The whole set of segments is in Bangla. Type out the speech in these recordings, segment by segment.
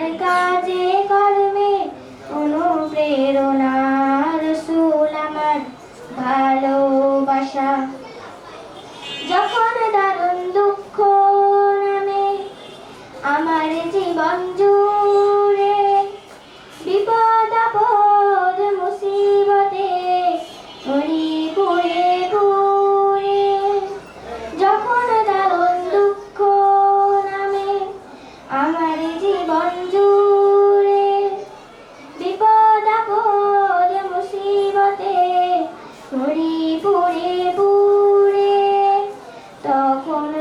আমার কাজে কর্মে অনুপ্রেরণা রসুল আমার ভালোবাসা।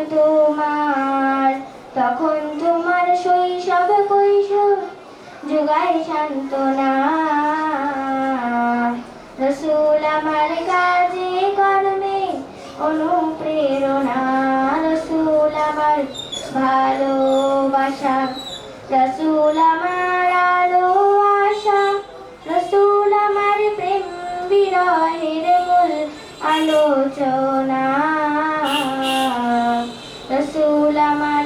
তোমার, তখন তোমার শৈশব কৈশোর, যোগায় সান্ত্বনা। রসুল আমার কাজে, কর্মে অনুপ্রেরণা। রসুল আমার ভালোবাসা। রসুল আমার আলো, আশা। রসুল আমার প্রেম, বিরহের মূল আলোচনা রসুল আমার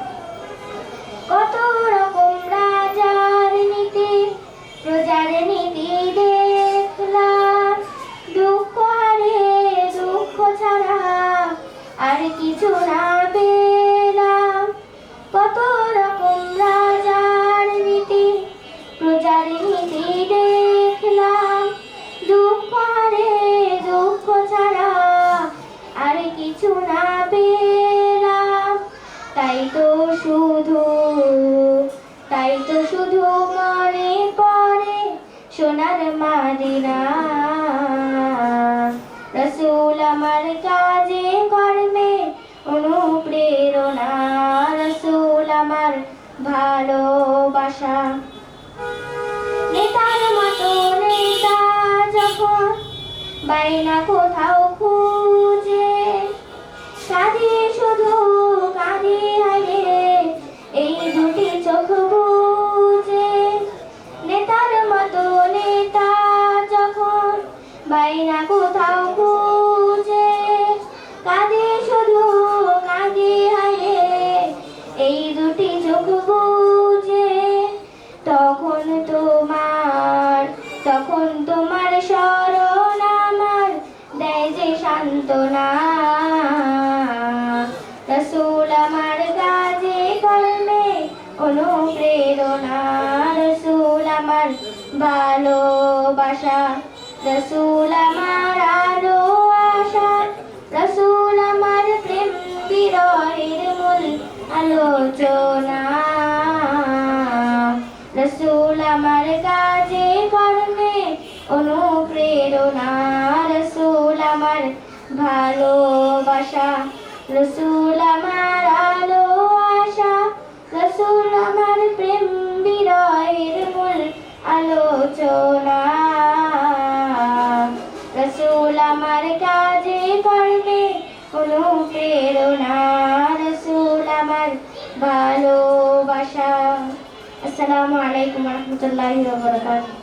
কত রকম রাজার নীতি প্রজার দুঃখ হারে দুঃখ ছাড়া আর কিছু না পেলাম তাই তো শুধু মনে পড়ে সোনার মাদিনা। রসুল আমার কাজে, কর্মে অনুপ্রেরণা। রসুল আমার ভালোবাসা। নেতার মতো নেতা যখন, বাইনা কোথাও খুঁজে তখন তোমার স্মরণ আমার দেয় যে সান্ত্বনা, রসুল আমার কাজে কর্মে অনুপ্রেরণা, রসুল আমার ভালোবাসা, রসুল আমার আলো আশা, রসুল আমার প্রেম বিরহের মূল আলোচনা। ভালোবাসা, রসুল আমার আলো আশা, রসুল আমার প্রেম বিরহের মূল আলোচনা। রসুল আমার কাজে কর্মে অনুপ্রেরণা রসুল আমার ভালোবাসা। আসসালামু আলাইকুম রহমতুল্লাহি ওয়া বারাকাতুহু।